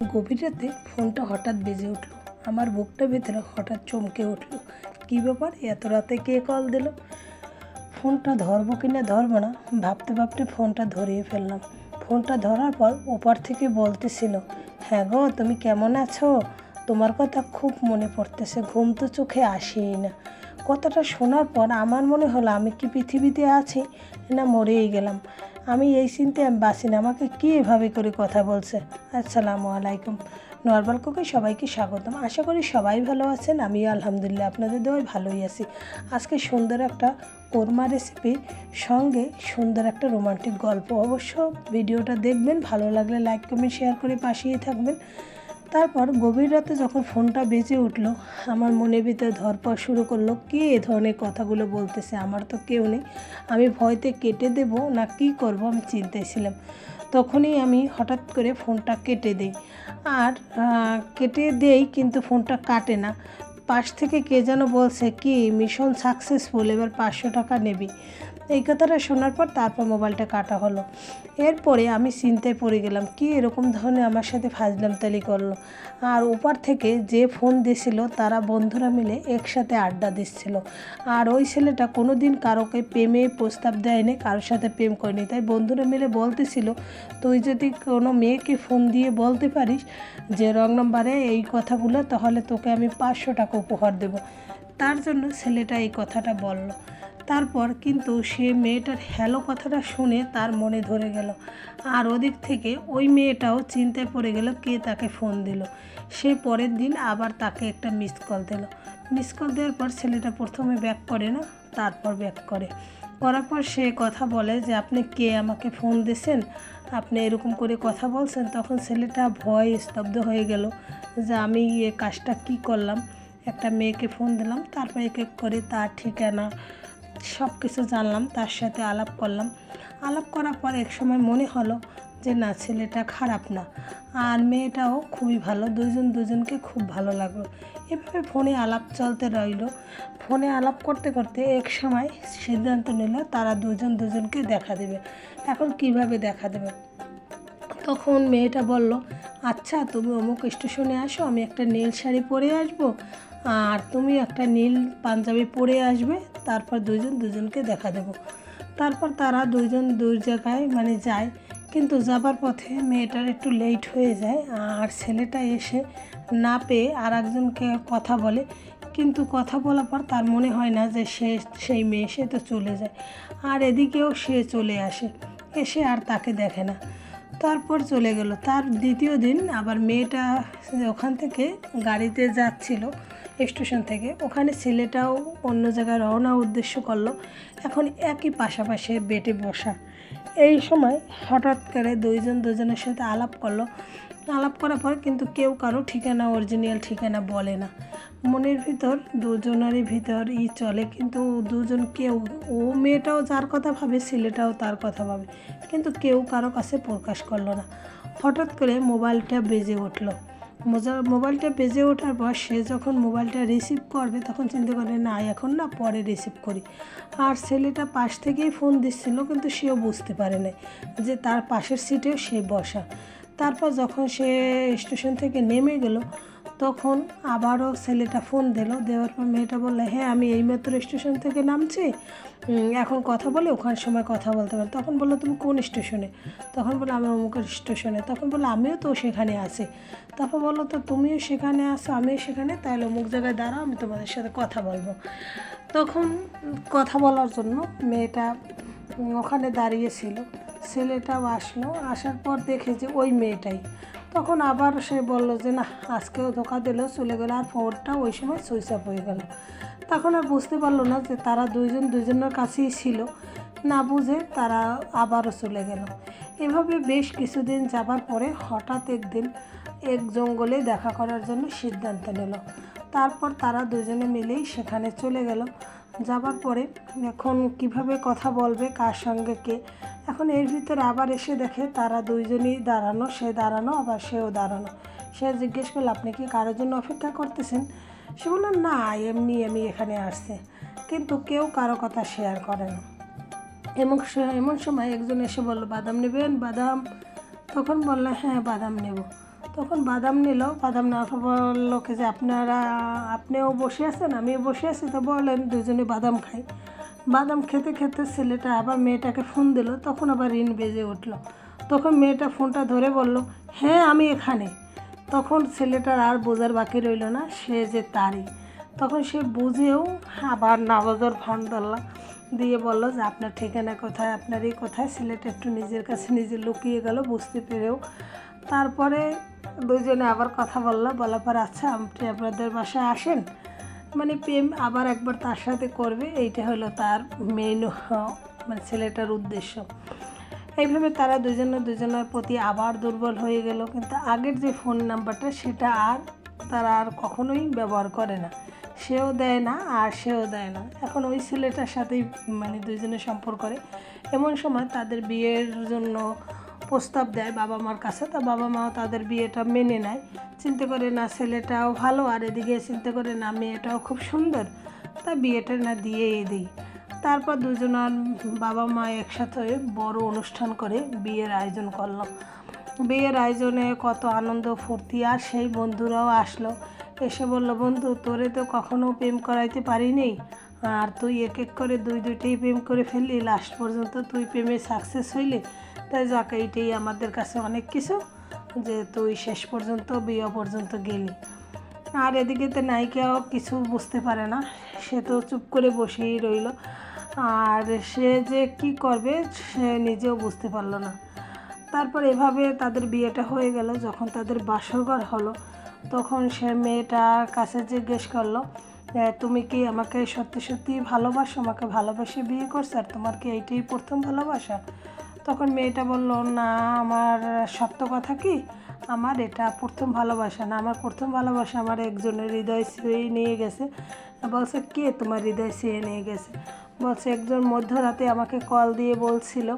গভীর রাতে ফোনটা হঠাৎ বেজে উঠল। আমার বুকটা ভেতরে হঠাৎ চমকে উঠল। কী ব্যাপার? এত রাতে কে কল দিল? ফোনটা ধরবো কি না ধরবো না, ভাবতে ভাবতে ফোনটা ধরিয়ে ফেললাম। ফোনটা ধরার পর ওপার থেকে বলতেছিল হ্যাঁ গো, তুমি কেমন আছো? তোমার কথা খুব মনে পড়তেছে, ঘুম তো চোখে আসেই না। কথাটা শোনার পর আমার মনে হলো, আমি কি পৃথিবীতে আছি না মরেই গেলাম? আমি এই চিন্তায় আমি বাসি না, আমাকে কী এভাবে করে কথা বলছে? আসসালামু আলাইকুম। নর্মাল কুকে সবাইকে স্বাগতম। আশা করি সবাই ভালো আছেন আমি আলহামদুলিল্লাহ আপনাদের দেওয়ায় ভালোই আছি। আজকে সুন্দর একটা কোরমা রেসিপি সঙ্গে সুন্দর একটা রোমান্টিক গল্প। অবশ্য ভিডিওটা দেখবেন, ভালো লাগলে লাইক কমেন্ট শেয়ার করে পাশিয়ে থাকবেন। তারপর গভীর রাতে যখন ফোনটা বেজে উঠল, আমার মনের ভিতরে ধরপড় শুরু করল, কে এ ধরনের কথাগুলো বলতেছে? আমার তো কেউ নেই। আমি ভয়তে কেটে দেব না কি করব? আমি চিন্তায় ছিলাম। তখনই আমি হঠাৎ করে ফোনটা কেটে দিই। আর কেটে দেই কিন্তু ফোনটা কাটে না। পাশ থেকে কে যেন বলছে, কি, মিশন সাকসেসফুল, এবার পাঁচশো টাকা নেবি। এই কথাটা শোনার পর তারপর মোবাইলটা কাটা হলো। এরপরে আমি চিন্তায় পড়ে গেলাম, কি এরকম ধরনের আমার সাথে ফাজলাম তালি করল? আর ওপার থেকে যে ফোন দিছিল, তারা বন্ধুরা মিলে একসাথে আড্ডা দিচ্ছিল। আর ওই ছেলেটা কোনো দিন কারোকে প্রেমে প্রস্তাব দেয়নি, কারোর সাথে প্রেম করেনি। তাই বন্ধুরা মিলে বলতেছিল, তুই যদি কোনো মেয়েকে ফোন দিয়ে বলতে পারিস যে, রং নম্বরে এই কথাগুলো, তাহলে তোকে আমি পাঁচশো টাকা উপহার দেব। তার জন্য ছেলেটা এই কথাটা বলল। তারপর কিন্তু সে মেয়েটার হ্যালো কথাটা শুনে তার মনে ধরে গেল। আর ওদিক থেকে ওই মেয়েটাও চিন্তায় পড়ে গেল কে তাকে ফোন দিল। সে পরের দিন আবার তাকে একটা মিস কল দিল। মিস কল দেওয়ার পর ছেলেটা প্রথমে ব্যাক করে না, তারপর ব্যাক করে। করার পর সে কথা বলে যে, আপনি কে? আমাকে ফোন দিয়েছেন? আপনি এরকম করে কথা বলছেন? তখন ছেলেটা ভয় স্তব্ধ হয়ে গেল যে, আমি এ কাজটা কি করলাম? একটা মেয়েকে ফোন দিলাম। তারপর এক এক করে তার ঠিকানা সব কিছু জানলাম, তার সাথে আলাপ করলাম। আলাপ করার পর এক সময় মনে হলো যে, না, ছেলেটা খারাপ না। আর মেয়েটাও খুবই ভালো দুজন দুজনকে খুব ভালো লাগল। এভাবে ফোনে আলাপ চলতে রইল। ফোনে আলাপ করতে করতে এক সময় সিদ্ধান্ত নিল, তারা দুজন দুজনকে দেখা দেবে। এখন কীভাবে দেখা দেবে? তখন মেয়েটা বলল আচ্ছা তুমি অমুক স্টেশনে আসো, আমি একটা নীল শাড়ি পরে আসব। আর তুমি একটা নীল পাঞ্জাবি পরে আসবে, তারপর দুজন দুজনকে দেখা দেবো। তারপর তারা দুজন দুই জায়গায় মানে যায়, কিন্তু যাবার পথে মেয়েটার একটু লেট হয়ে যায় আর ছেলেটা এসে না পেয়ে আর একজনকে কথা বলে। কিন্তু কথা বলার পর তার মনে হয় না যে সে, সেই মেয়ে, সে তো চলে যায়। আর এদিকেও সে চলে আসে, এসে আর তাকে দেখে না। তারপর চলে গেল। তার দ্বিতীয় দিন আবার মেয়েটা ওখান থেকে গাড়িতে যাচ্ছিল। স্টেশন থেকে। ওখানে ছেলেটাও অন্য জায়গায় রওনা উদ্দেশ্য করল। এখন একই পাশাপাশি বেটে বসা। এই সময় হঠাৎ করে দুইজন দুজনের সাথে আলাপ করল। আলাপ করার পর কিন্তু কেউ কারও ঠিকানা অরিজিনাল ঠিকানা বলে না। মনের ভিতর দুজনেরই ভিতর ই চলে, কিন্তু দুজন কেউ, ও মেয়েটাও যার কথা ভাবে, ছেলেটাও তার কথা ভাবে, কিন্তু কেউ কারও কাছে প্রকাশ করল না। হঠাৎ করে মোবাইলটা বেজে উঠল। মোবাইলটা বেজে ওঠার পর সে যখন মোবাইলটা রিসিভ করবে, তখন চিন্তা করে না, এখন না, পরে রিসিভ করি। আর ছেলেটা পাশ থেকেই ফোন দিচ্ছিল, কিন্তু সেও বুঝতে পারে নাই যে তার পাশের সিটেও সে বসা। তারপর যখন সে স্টেশন থেকে নেমে গেল তখন আবারও ছেলেটা ফোন দিল। দেওয়ার পর মেয়েটা বললে হ্যাঁ আমি এইমাত্র স্টেশন থেকে নামছি। এখন কথা বলে ওখান সময় কথা বলতে পারি। তখন বলল, তুমি কোন স্টেশনে? তখন বলল আমি অমুকের স্টেশনে। তখন বলল, আমিও তো সেখানে আছি। তারপর বলল, তো তুমিও সেখানে আসো আমিও সেখানে তাহলে অমুক জায়গায় দাঁড়াও, আমি তোমাদের সাথে কথা বলব। তখন কথা বলার জন্য মেয়েটা ওখানে দাঁড়িয়েছিল ছেলেটাও আসলো। আসার পর দেখে যে ওই মেয়েটাই। তখন আবার সে বলল যে, না, আজকেও ধোকা দিল, চলে গেলো, আর ফোনটা ওই সময় সুইচ অফ হয়ে গেল। তখন আর বুঝতে পারল না যে তারা দুইজন দুজনের কাছেই ছিল। না বুঝে তারা আবারও চলে গেল। এভাবে বেশ কিছুদিন যাবার পরে হঠাৎ একদিন এক জঙ্গলে দেখা করার জন্য সিদ্ধান্ত নিল। তারপর তারা দুজনে মিলেই সেখানে চলে গেল। যাবার পরে এখন কীভাবে কথা বলবে, কার সঙ্গে কে? এখন এর ভিতরে আবার এসে দেখে তারা দুইজনই দাঁড়ানো, সে দাঁড়ানো, আবার সেও দাঁড়ানো। সে জিজ্ঞেস করল, আপনি কি কারোর জন্য অপেক্ষা করতেছেন? সে বলল, না, এমনি আমি এখানে আসছে। কিন্তু কেউ কারও কথা শেয়ার করে না। স- এমন সময় একজন এসে বলল, বাদাম নেবেন? বাদাম, তখন বলল হ্যাঁ বাদাম নেব। তখন বাদাম নিল, বাদাম নেওয়ার পর বলল যে আপনারা, আপনিও বসে আছেন, আমিও বসে আছি। তো বলেন দুজনে বাদাম খাই। বাদাম খেতে খেতে ছেলেটা আবার মেয়েটাকে ফোন দিল, তখন আবার ঋণ বেজে উঠল। তখন মেয়েটা ফোনটা ধরে বলল হ্যাঁ আমি এখানে। তখন ছেলেটার আর বোঝার বাকি রইল না, সে যে তারই। তখন সে বুঝেও আবার নাবাজর ফান ধরলা, দিয়ে বলল যে, আপনার ঠিকানা কোথায়, আপনার এই কোথায়? ছেলেটা একটু নিজের কাছে নিজে লুকিয়ে গেল, বুঝতে পেরেও। তারপরে দুজনে আবার কথা বলল, বলার পর আচ্ছা আপনি আপনাদের বাসায় আসেন। মানে প্রেম আবার একবার তার সাথে করবে, এইটা হলো তার মেইন মানে ছেলেটার উদ্দেশ্য। এইভাবে তারা দুজনে দুজনের প্রতি আবার দুর্বল হয়ে গেল, কিন্তু আগের যে ফোন নাম্বারটা সেটা আর তারা আর কখনোই ব্যবহার করে না। সেও দেয় না, আর সেও দেয় না। এখন ওই ছেলেটার সাথেই মানে দুজনের সম্পর্ক করে। এমন সময় তাদের বিয়ের জন্য প্রস্তাব দেয় বাবা মার কাছে। তা বাবা মাও তাদের বিয়েটা মেনে নেয়। চিন্তা করে না ছেলেটাও ভালো, আর এদিকে চিন্তা করে না মেয়েটাও খুব সুন্দর। তা বিয়েটা না দিয়েই দিই। তারপর দুজনের বাবা মা একসাথে বড় অনুষ্ঠান করে বিয়ের আয়োজন করল। বিয়ের আয়োজনে কত আনন্দ, ফুর্তি, আর সেই বন্ধুরাও আসলো। এসে বলল, বন্ধু, তোরে তো কখনো প্রেম করাইতে পারিনি। আর তুই এক এক করে দুই দুইটাই প্রেম করে ফেললি। লাস্ট পর্যন্ত তুই প্রেমে সাকসেস হইলি। তাই যাক, এইটাই আমাদের কাছে অনেক কিছু যে তুই শেষ পর্যন্ত, বিয়ে পর্যন্ত গেলি। আর এদিকে তো নায়িকাও কিছু বুঝতে পারে না, সে তো চুপ করে বসেই রইল। আর সে যে কি করবে, সে নিজেও বুঝতে পারল না। তারপর এভাবে তাদের বিয়েটা হয়ে গেল, যখন তাদের বাসরঘর হলো, তখন সে মেয়েটার কাছে জিজ্ঞেস করল তুমি কি আমাকে সত্যি সত্যি ভালোবাসো? আমাকে ভালোবেসে বিয়ে করছ? আর তোমার কি এইটাই প্রথম ভালোবাসা? তখন মেয়েটা বলল, না, আমার সত্য কথা কি? আমার এটা প্রথম ভালোবাসা না। আমার প্রথম ভালোবাসা আমার একজনের হৃদয় ছুঁয়ে নিয়ে গেছে। বলছে, কে তোমার হৃদয় ছুঁয়ে নিয়ে গেছে? বলছে, একজন মধ্যরাতে আমাকে কল দিয়ে বলছিল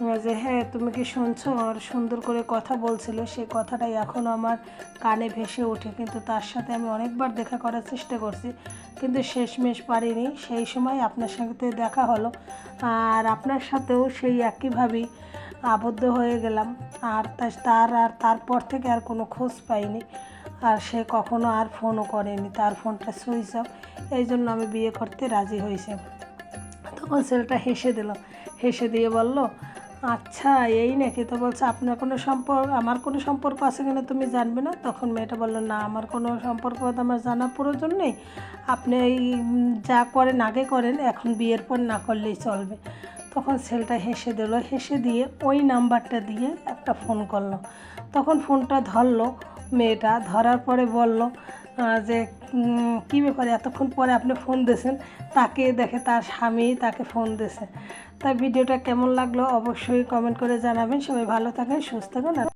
যে হ্যাঁ তুমি কি শুনছো? আর সুন্দর করে কথা বলছিল। সেই কথাটাই এখনও আমার কানে ভেসে ওঠে। কিন্তু তার সাথে আমি অনেকবার দেখা করার চেষ্টা করছি, কিন্তু শেষমেশ পারিনি। সেই সময় আপনার সাথে দেখা হলো আর আপনার সাথেও সেই একইভাবেই আবদ্ধ হয়ে গেলাম। আর তার আর তারপর থেকে আর কোনো খোঁজ পাইনি। আর সে কখনো আর ফোনও করেনি। তার ফোনটা সুইচ অফ। এই জন্য আমি বিয়ে করতে রাজি হয়েছে। তখন ছেলেটা হেসে দিল। হেসে দিয়ে বলল আচ্ছা এই নাকি তো বলছে আপনার কোনো সম্পর্ক, আমার কোনো সম্পর্ক আছে কিনা তুমি জানবে না? তখন মেয়েটা বলল, না, আমার কোনো সম্পর্ক আমার জানার প্রয়োজন নেই। আপনি যা করেন, আগে করেন, এখন বিয়ের পর না করলেই চলবে। তখন ছেলেটা হেসে দিল, হেসে দিয়ে ওই নাম্বারটা দিয়ে একটা ফোন করল। তখন ফোনটা ধরলো মেয়েটা ধরার পরে বলল যে কী ব্যাপারে? এতক্ষণ পরে আপনি ফোন দিয়েছেন। তাকে দেখে তার স্বামী তাকে ফোন দিয়েছে। তাই ভিডিওটা কেমন লাগল অবশ্যই কমেন্ট করে জানাবেন। সবাই ভালো থাকেন, সুস্থ থাকেন।